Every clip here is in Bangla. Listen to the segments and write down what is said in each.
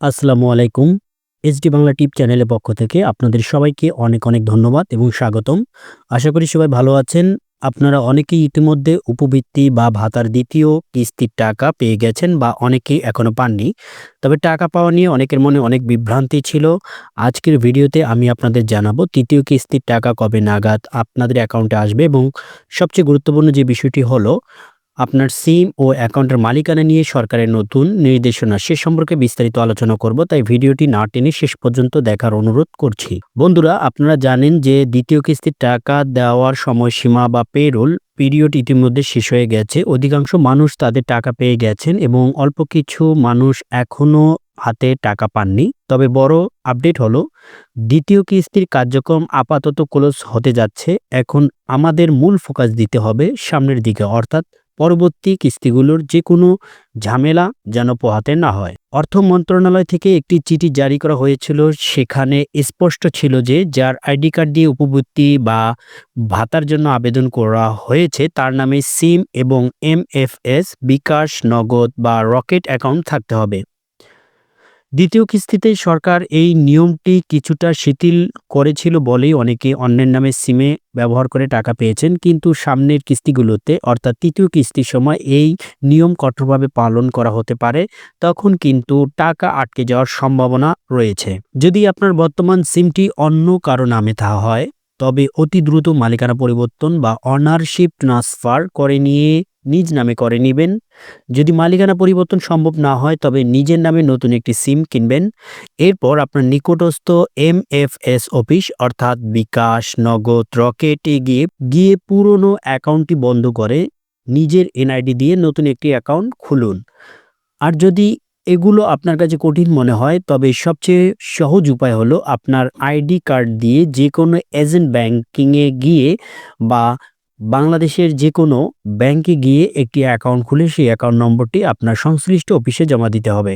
আসসালামু আলাইকুম। এসডি বাংলা টিপ চ্যানেলের পক্ষ থেকে আপনাদের সবাইকে অনেক অনেক ধন্যবাদ এবং স্বাগতম। আশা করি সবাই ভালো আছেন। আপনারা অনেকেই ইতিমধ্যে উপবৃত্তি বা ভাতার দ্বিতীয় কিস্তির টাকা পেয়ে গেছেন বা অনেকেই এখনও পাননি। তবে টাকা পাওয়া নিয়ে অনেকের মনে অনেক বিভ্রান্তি ছিল। আজকের ভিডিওতে আমি আপনাদের জানাব তৃতীয় কিস্তির টাকা কবে নাগাদ আপনাদের অ্যাকাউন্টে আসবে এবং সবচেয়ে গুরুত্বপূর্ণ যে বিষয়টি হলো আপনার সিম ও অ্যাকাউন্টের মালিকানা নিয়ে সরকারের নতুন নির্দেশনা সে সম্পর্কে বিস্তারিত আলোচনা করব, তাই ভিডিওটি না টেনে শেষ পর্যন্ত দেখার অনুরোধ করছি। বন্ধুরা, আপনারা জানেন যে দ্বিতীয় কিস্তির টাকা দেওয়ার সময়সীমা বা পেরোল পিরিয়ড ইতিমধ্যে শেষ হয়ে গেছে। অধিকাংশ মানুষ তাদের টাকা পেয়ে গেছেন এবং অল্প কিছু মানুষ এখনও হাতে টাকা পাননি। তবে বড় আপডেট হলো, দ্বিতীয় কিস্তির কার্যক্রম আপাতত ক্লোজ হতে যাচ্ছে। এখন আমাদের মূল ফোকাস দিতে হবে সামনের দিকে, অর্থাৎ পরবর্তী কিস্তিগুলোর যে কোনো ঝামেলা যেন পোহাতে না হয়। অর্থ মন্ত্রণালয় থেকে একটি চিঠি জারি করা হয়েছিল। সেখানে স্পষ্ট ছিল যে, যার আইডি কার্ড দিয়ে উপবৃত্তি বা ভাতার জন্য আবেদন করা হয়েছে, তার নামে সিম এবং এমএফএস, বিকাশ, নগদ বা রকেট অ্যাকাউন্ট থাকতে হবে। দ্বিতীয় কিস্তিতে সরকার এই নিয়মটি কিছুটা শিথিল করেছিল বলেই অনেকে অন্যের নামে সিমে ব্যবহার করে টাকা পেয়েছেন, কিন্তু সামনের কিস্তিগুলোতে, অর্থাৎ তৃতীয় কিস্তির সময় এই নিয়ম কঠোরভাবে পালন করা হতে পারে, তখন কিন্তু টাকা আটকে যাওয়ার সম্ভাবনা রয়েছে। যদি আপনার বর্তমান সিমটি অন্য কারও নামে থা হয়, তবে অতি দ্রুত মালিকানা পরিবর্তন বা অনারশিপ ট্রান্সফার করে নিয়ে নিজ নামে করে নেবেন। যদি মালিকানা পরিবর্তন সম্ভব না হয়, তবে নিজের নামে নতুন একটি সিম কিনবেন। এরপর আপনার নিকটস্থ এম এফ এস অফিস, অর্থাৎ বিকাশ, নগদ, রকেটে গিয়ে গিয়ে পুরনো অ্যাকাউন্টটি বন্ধ করে নিজের এনআইডি দিয়ে নতুন একটি অ্যাকাউন্ট খুলুন। আর যদি এগুলো আপনার কাছে কঠিন মনে হয়, তবে সবচেয়ে সহজ উপায় হলো আপনার আইডি কার্ড দিয়ে যে কোনো এজেন্ট ব্যাংকিংয়ে গিয়ে বা বাংলাদেশের যে কোনো ব্যাংকে গিয়ে একটি অ্যাকাউন্ট খুলে সেই অ্যাকাউন্ট নম্বরটি আপনার সংশ্লিষ্ট অফিসে জমা দিতে হবে।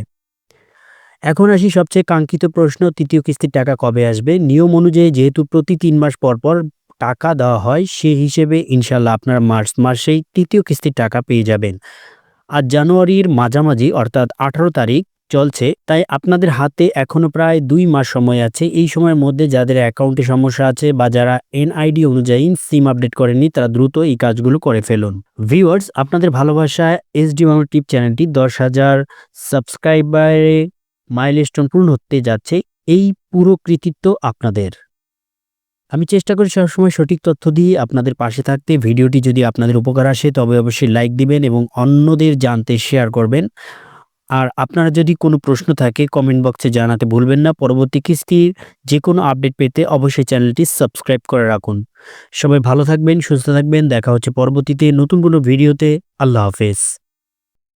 এখন আসি সবচেয়ে কাঙ্ক্ষিত প্রশ্ন, তৃতীয় কিস্তির টাকা কবে আসবে? নিয়ম অনুযায়ী যেহেতু প্রতি তিন মাস পর পর টাকা দেওয়া হয়, সে হিসেবে ইনশাল্লাহ আপনার মার্চ মাসেই তৃতীয় কিস্তির টাকা পেয়ে যাবেন। আর জানুয়ারির মাঝামাঝি, অর্থাৎ আঠারো তারিখ চলছে, তাই আপনাদের হাতে এখনও প্রায় দুই মাস সময় আছে। এই সময়ের মধ্যে যাদের অ্যাকাউন্টে সমস্যা আছে বা যারা এনআইডি অনুযায়ী সিম আপডেট করেননি, তারা দ্রুত এই কাজগুলো করে ফেলুন। ভিউয়ার্স, আপনাদের ভালোবাসায় এসডি বাংলা টিপ চ্যানেলটি দশ হাজার সাবস্ক্রাইবারে মাইলস্টোন পূর্ণ হতে যাচ্ছে, এই পুরো কৃতিত্ব আপনাদের। আমি চেষ্টা করি সবসময় সঠিক তথ্য দিয়ে আপনাদের পাশে থাকতে। ভিডিওটি যদি আপনাদের উপকার আসে, তবে অবশ্যই লাইক দিবেন এবং অন্যদের জানতে শেয়ার করবেন। আর আপনারা যদি কোনো প্রশ্ন থাকে কমেন্ট বক্সে জানাতে ভুলবেন না। পরবর্তী কিস্তির যে কোনো আপডেট পেতে অবশ্যই চ্যানেলটি সাবস্ক্রাইব করে রাখুন। সবাই ভালো থাকবেন, সুস্থ থাকবেন। দেখা হচ্ছে পরবর্তীতে নতুন কোনো ভিডিওতে আল্লাহ হাফেজ।